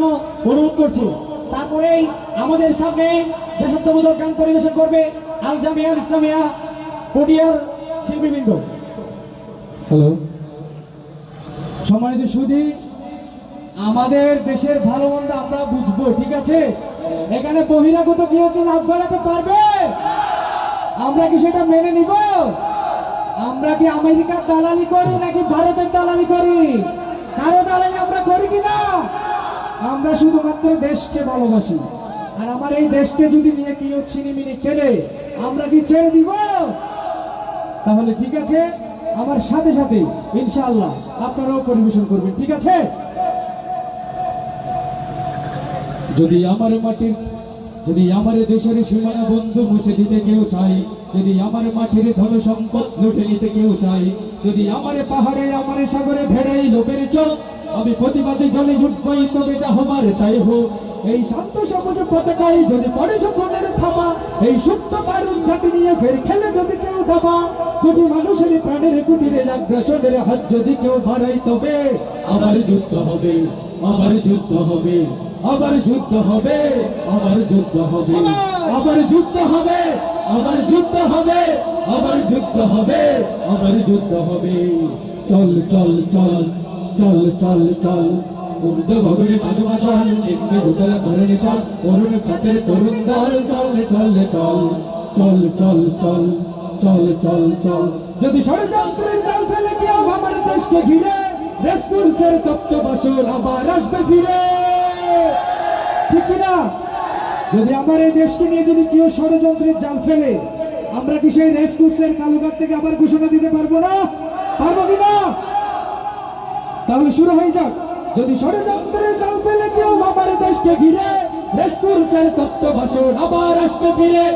অনুরোধ করছি। তারপরেই আমাদের সামনে দেশাত্মবোধক গান পরিবেশন করবে আল জামিয়ার ইসলামিয়া পটিয়ার শিল্পীবৃন্দ। হ্যালো সম্মানিত সুদী আমাদের দেশের ভালো মন্দ আমরা বুঝব ঠিক আছে? এখানে বহিরাগত কেউ কি লাভ বাড়াতে পারবে? আমরা কি সেটা মেনে নিব? আমরা কি আমেরিকার দালালি করি নাকি ভারতের দালালি করি? কারও দালালি আমরা করি কিনা? আমরা শুধুমাত্র দেশকে ভালোবাসি। আর আমার এই দেশকে যদি নিয়ে কেউ ছিনিমিনি খেলে, আমরা কি ছেড়ে দিব? তাহলে ঠিক আছে, আমার সাথে সাথে, ইনশাআল্লাহ, আপনারাও পরিবেশন করবেন, ঠিক আছে? যদি আমার মাটির, যদি আমার দেশের সীমানা বন্ধু মুছে দিতে কেউ চাই যদি আমার মাটির ধন সম্পদ লুটে নিতে কেউ চাই যদি আমার পাহাড়ে, আমার সাগরে ভেড়াই লোকের চোখ আমি প্রতিবাদী জলে উঠবই, তবে যা হবার তাই হোক। এই শান্ত সবুজ পতাকায় যদি পড়ে সকলের থামা এই সুপ্ত বারুদ জাতি নিয়ে ফের খেলে যদি কেউ দাবা কোটি মানুষের প্রাণের কুটিরে আগ্রাসনের হাত যদি কেউ বাড়াই তবে আবার যুদ্ধ হবে আবার যুদ্ধ হবে আবার যুদ্ধ হবে আবার যুদ্ধ হবে আবার যুদ্ধ হবে আবার যুদ্ধ হবে আবার যুদ্ধ হবে আবার যুদ্ধ হবে। চল চল চল চল চল চল। উর্দ নিম্নে উদল ধরণী দল প্রাতের তরুণ দল। চল চল চল চল চল চল চল চল চল। যদি ষড়যন্ত্রের জাল ফেলে কেউ আমার দেশকে ঘিরে। রেসকোর্সের তপ্ত আবার আসবে ফিরে। ঠিক কিনা? যদি আমার এই দেশকে নিয়ে যদি কেউ ষড়যন্ত্রের জাল ফেলে, আমরা কি সেই রেসকোর্সের কালুঘাট থেকে আবার ঘোষণা দিতে পারব না? পারব কিনা? তাহলে শুরু হয়ে যাক। যদি ষড়যন্ত্রের জাল ফেলে কেউ আমার দেশকে ঘিরে আবার ফিরে।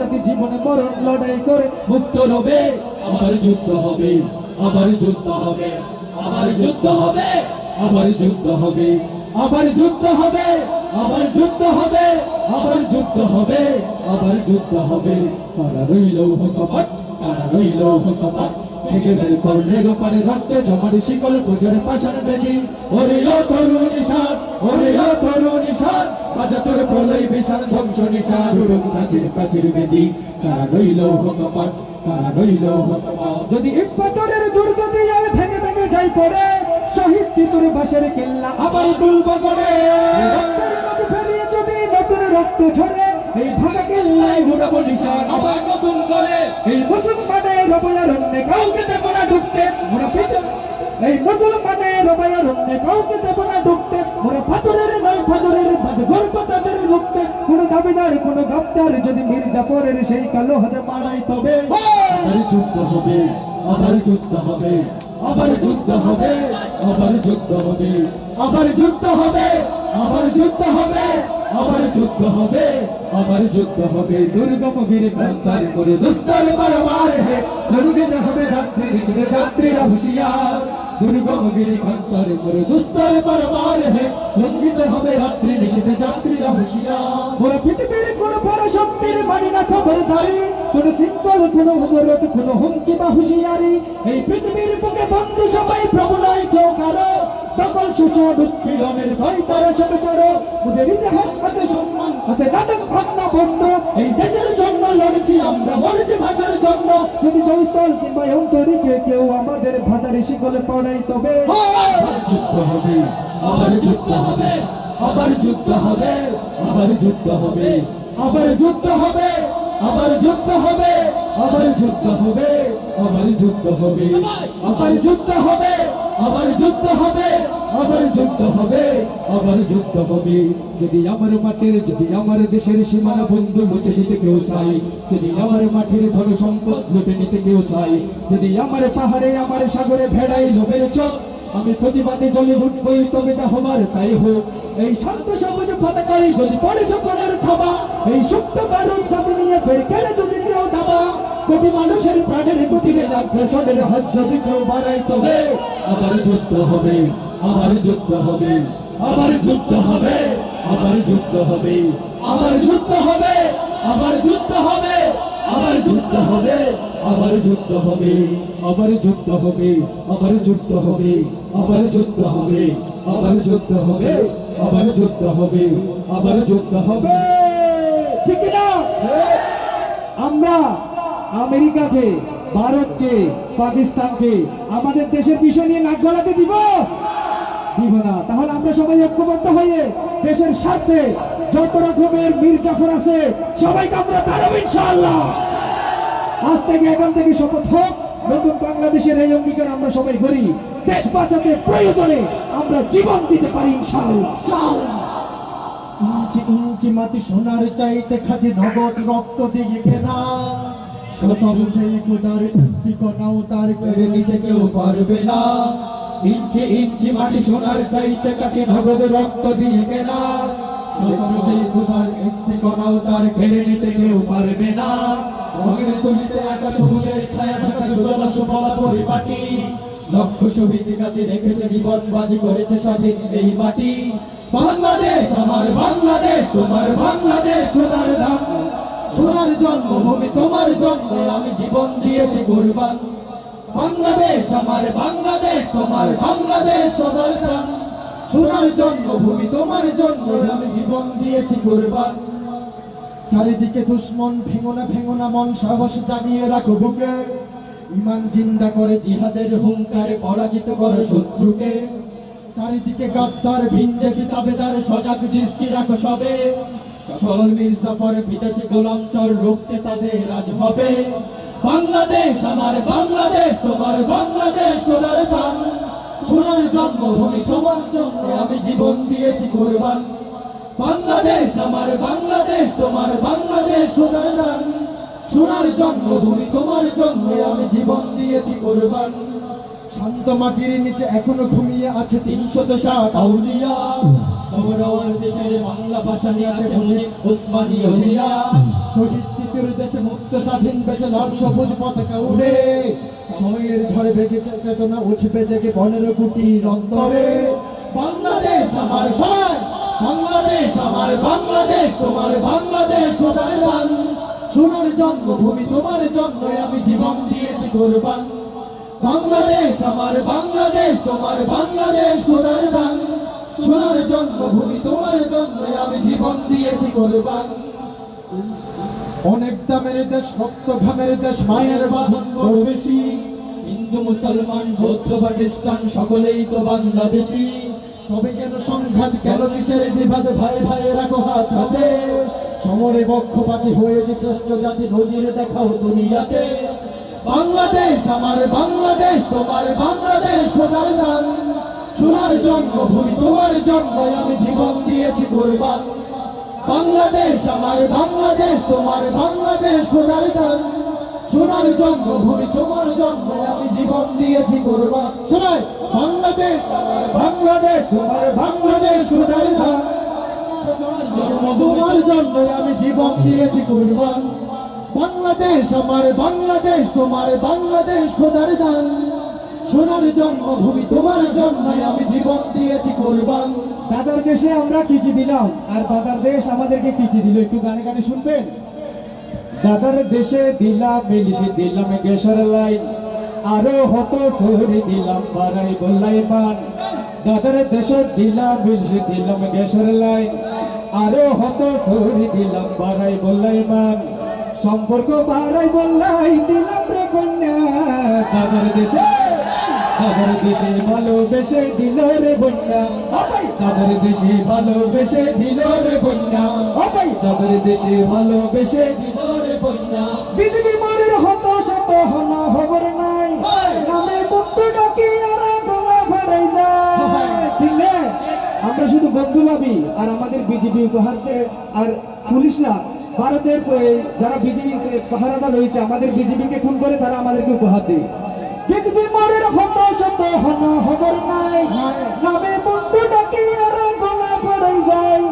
যদি জীবনে মরণ লড়াই করে মুক্ত রবে। আবার যুদ্ধ হবে, আবার যুদ্ধ হবে, আবার যুদ্ধ হবে। আবার যুদ্ধ হবে, আবার যুদ্ধ হবে, আবার যুদ্ধ হবে, আবার যুদ্ধ হবে, আবার যুদ্ধ হবে। কারা রইল হকপট কারা রইল হকপট ভেঙে ফেল করলে গোপালে রক্তে শিকল পাশার বেদি। ওরে ও নিশান ওরে ও নিশান বাজা তোর বিশাল, ধ্বংস বেদি। কারা রইল কারা রইল যদি ইম্পাতরের দুর্গ দিয়াল ভেঙে ভেঙে যাই পড়ে তিতুর বাসের কেল্লা আবার দুলব করে। যদি নতুন রক্ত ঝরে এই ভাঙা কেল্লায় ঘুরাবো নিশান। আবার নতুন করে। এই মুসলমানের অভয়ারণ্যে কাউকে দেব না ঢুকতে মোরা পিতা এই মুসলমানের অভয়ারণ্যে কাউকে দেব না ঢুকতে মোরা পাথরের নয় ফাজরের বাদ গর্ব তাদের রুখতে। কোন দাবিদার কোন গাপ্তার যদি মির্জাফরের সেই কালো হাতে মারাই তবে আবার যুদ্ধ হবে আবার যুদ্ধ হবে। আবার যুদ্ধ হবে, আবার যুদ্ধ হবে। আবার যুদ্ধ হবে, আবার যুদ্ধ হবে, আবার যুদ্ধ হবে, আবার যুদ্ধ হবে। দুর্গম গিরি প্রান্তার করে দুস্তর বারবার হে, দুর্গিত হবে রাত্রি বিষ্ণু যাত্রীরা হুশিয়ার। দুর্গম গিরি প্রান্তার করে দুস্তর বারবার হে লঙ্ঘিত হবে রাত্রি নিষেধে যাত্রীরা হুশিয়ার। ওরা পৃথিবীর কোন বড় শক্তির মানি না খবরদারি কোন সিম্বল কোন অনুরোধ কোন হুমকি বা হুঁশিয়ারি। এই পৃথিবীর বুকে বন্ধু সবাই প্রভু নয় কেউ কারও। সকল সুষম উৎপীড়নের ভয় তারা সব চড়ো ওদের ইতিহাস আছে সম্মান আছে নাটক ভাবনা বস্ত্র। এই দেশের জন্য লড়েছি আমরা মরেছি ভাষার জন্য। যদি জয়স্থল কিংবা অন্তরিকে কেউ আমাদের ভাতারি শিকলে পড়াই তবে যুদ্ধ হবে আবার যুদ্ধ হবে আবার যুদ্ধ হবে আবার যুদ্ধ হবে আবার যুদ্ধ হবে। আবার যুদ্ধ হবে আবার যুদ্ধ হবে আবার যুদ্ধ হবে। আবার যুদ্ধ হবে আবার যুদ্ধ হবে আবার যুদ্ধ হবে আবার যুদ্ধ হবে। যদি আমার মাটির, যদি আমার দেশের সীমানা বন্ধু মুছে দিতে কেউ চাই যদি আমার মাটির ধন সম্পদ লুটে নিতে কেউ চাই যদি আমার পাহাড়ে, আমার সাগরে ভেড়াই লোভের চোখ আমি প্রতিবাদে জলে উঠবই তবে যা হবার, তাই হোক। এই শান্ত সবুজ পতাকায় যদি পড়ে সকলের থাবা, এই সুপ্ত বারুদ জাতি নিয়ে ফের কেড়ে যদি কেউ দাবা মানুষের প্রাণের কুটিরে হাত যদি কেউ তবে, আবার যুদ্ধ হবে, আবার যুদ্ধ হবে, আবার যুদ্ধ হবে, আবার যুদ্ধ হবে, আবার যুদ্ধ হবে, আবার যুদ্ধ হবে। আবার যুদ্ধ হবে, আবার যুদ্ধ হবে, আবার যুদ্ধ হবে, আবার যুদ্ধ হবে, আবার যুদ্ধ হবে, আবার যুদ্ধ হবে, আবার যুদ্ধ হবে, আবার যুদ্ধ হবে। ঠিক না? আমরা আমেরিকাকে, ভারতকে, পাকিস্তানকে, আমাদের দেশের বিষয় নিয়ে নাক গলাতে দিব? দিব না। তাহলে আমরা সবাই ঐক্যবদ্ধ হয়ে দেশের স্বার্থে যত রকমের মীর জাফর আছে, সবাইকে আমরা দাঁড়াবো ইনশাআল্লাহ। আজ থেকে এখান থেকে শপথ হোক, নতুন বাংলাদেশের এই অঙ্গীকার আমরা সবাই করি। দেশ বাঁচাতে প্রয়োজনে আমরা জীবন দিতে পারি ইনশাআল্লাহ। ইঞ্চি ইঞ্চি মাটি সোনার চাইতে খাটি নগদ রক্ত দিয়ে কেনা কসম সেই একটি কণাও তার কেড়ে নিতে কেউ পারবে না। ইঞ্চি ইঞ্চি মাটি সোনার চাইতে কাটি নগদ রক্ত দিয়ে কেনা জীবন, বাজি করেছে স্বাধীন এই মাটি। বাংলাদেশ, আমার বাংলাদেশ, তোমার বাংলাদেশ, সোনার ধাম সোনার জন্মভূমি, তোমার জন্ম আমি জীবন দিয়েছি কোরবান। বাংলাদেশ, আমার বাংলাদেশ, তোমার বাংলাদেশ, সোনার ধাম সোনার জন্মভূমি, তোমার জন্ম আমি জীবন দিয়েছি কোরবান চারিদিকে দুশ্মন, ফেঙোনা ফেঙোনা মন সাহস জানিয়ে রাখো বুকে। ইমান জিন্দা করে জিহাদের হুঙ্কারে পরাজিত করে শত্রুকে। চারিদিকে গাদ্দার, ভিনদেশি তাবেদার, সজাগ দৃষ্টি রাখো সবে। সরল মির্জাফর বিদেশি গোলাম চর রুখতে তাদের আজ হবে। বাংলাদেশ, আমার বাংলাদেশ, তোমার বাংলাদেশ, সোনার ধান সোনার জন্মভূমি, সমান জন্য আমি জীবন দিয়েছি কোরবান বাংলাদেশ, আমার বাংলাদেশ, তোমার বাংলাদেশ সোনার দান সোনার জন্মভূমি, তোমার জন্মে আমি জীবন দিয়েছি কোরবান। শান্ত মাটির নিচে এখনও ঘুমিয়ে আছে তিনশত ষাট বাংলা ভাষা নিয়ে আছে মুক্ত স্বাধীন সবুজ পতাকা উড়ে। সময়ের ঝড়ে ভেগেছে চেতনা, উঠবে জেগে পনেরো কোটি অন্তরে। বাংলাদেশ, আমার বাংলাদেশ, তোমার বাংলাদেশ সোনার জন্মভূমি, তোমার আমি জীবন দিয়েছি কোরবান। বাংলাদেশ, আমার বাংলাদেশ, তোমার বাংলাদেশ সোনার জন্মভূমি, তোমার আমি জীবন দিয়েছি কোরবান। অনেক দামের দেশ রক্ত ঘামের দেশ, মায়ের বাঁধন বেশি। হিন্দু, মুসলমান, বৌদ্ধ বা খ্রিস্টান সকলেই তো বাংলাদেশি। তবে কেন সংঘাত কেন কিসের বিবাদ? ভাই ভাই রাখো হাত হাতে। সমরে পক্ষপাতি হয়েছে শ্রেষ্ঠ জাতি নজির দেখাও দুনিয়াতে। বাংলাদেশ, আমার বাংলাদেশ, তোমার বাংলাদেশ, সোনার দান। সোনার জন্মভূমি, তোমার জন্ম আমি জীবন দিয়েছি কোরবান। বাংলাদেশ, আমার বাংলাদেশ, তোমার বাংলাদেশ, সোনার দান। সোনার জন্মভূমি তোমার জন্ম আমি জীবন দিয়েছি কোরবান। শোনাই, বাংলাদেশ বাংলাদেশ তোমার বাংলাদেশ সোনার তোমার জন্ম আমি জীবন দিয়েছি কোরবান। বাংলাদেশ আমার বাংলাদেশ, তোমার বাংলাদেশ খোদার দান। সোনার জন্মভূমি, তোমার জন্মে আমি জীবন দিয়েছি কোরবান। দাদার দেশে আমরা কি কি দিলাম, আর দাদার দেশ আমাদেরকে কি কি দিল। একটু গানে গানে শুনবেন? দাদার দেশে দিলাম মিলিশে দিলাম গ্যাসের লাইন। আরও হত সরি দিলাম বাড়াই বললাই মান দাদার দেশে দিলাম মিলিশে দিলাম গ্যাসের লাইন। আরও হত সরি দিলাম বাড়াই বললাই মান সম্পর্ক বাড়াই বললাই দিলাম রে কন্যা। দাদার দেশে দাদার দেশে ভালোবেসে দিল রে বন্যা। দাদার দেশে ভালোবেসে দিল রে বন্যা। দাদার দেশে ভালোবেসে দিল বিজেপি মারের হত শত হন খবর নাই। নামে বন্ধু ডাকি আর গলা ফাড়াই যায়। ঠিক না? আমরা শুধু বন্ধু ভাবি আর আমাদের বিজেপি উপহারতে আর পুলিশরা ভারতের যারা বিজেপি পাহারাদার রয়েছে আমাদের বিজেপিকে খুন করে তারা আমাদেরকে উপহার দেয়। বিজেপি মারের হত শত হন খবর নাই। নামে বন্ধু ডাকি আর গলা ফাড়াই যায়।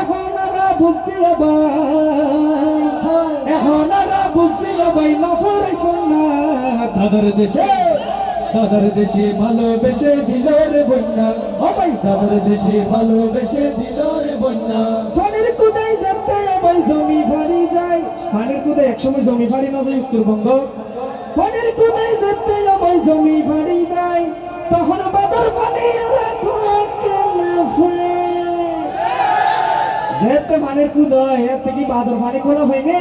এখন আর বুঝছি ভাই এখন আর বুঝছি ভাই নফরাইছ না দাদার দেশে দাদার দেশে ভালোবেসে দিল রে বন্যা। ও ভাই, দাদার দেশে ভালোবেসে দিল রে বন্যা। পানির কুদাই যাতে আবার জমি ফাড়ি যায়। পানির কুদাই একসময় জমি ফাড়ি না যায়, উত্তরবঙ্গ। পানির কুদাই যাতে আবার জমি ফাড়ি যায়। তখন বাদর কেন যেতে পানির কুদাই এতে কি বাদর পানি খোলা হয়নি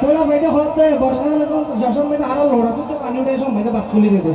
খোলা বাইদে হতে বর্ষাকালে যশোর শাসন আরও লোড়া তো পানি উঠে সময় বাদ খুলি দিতে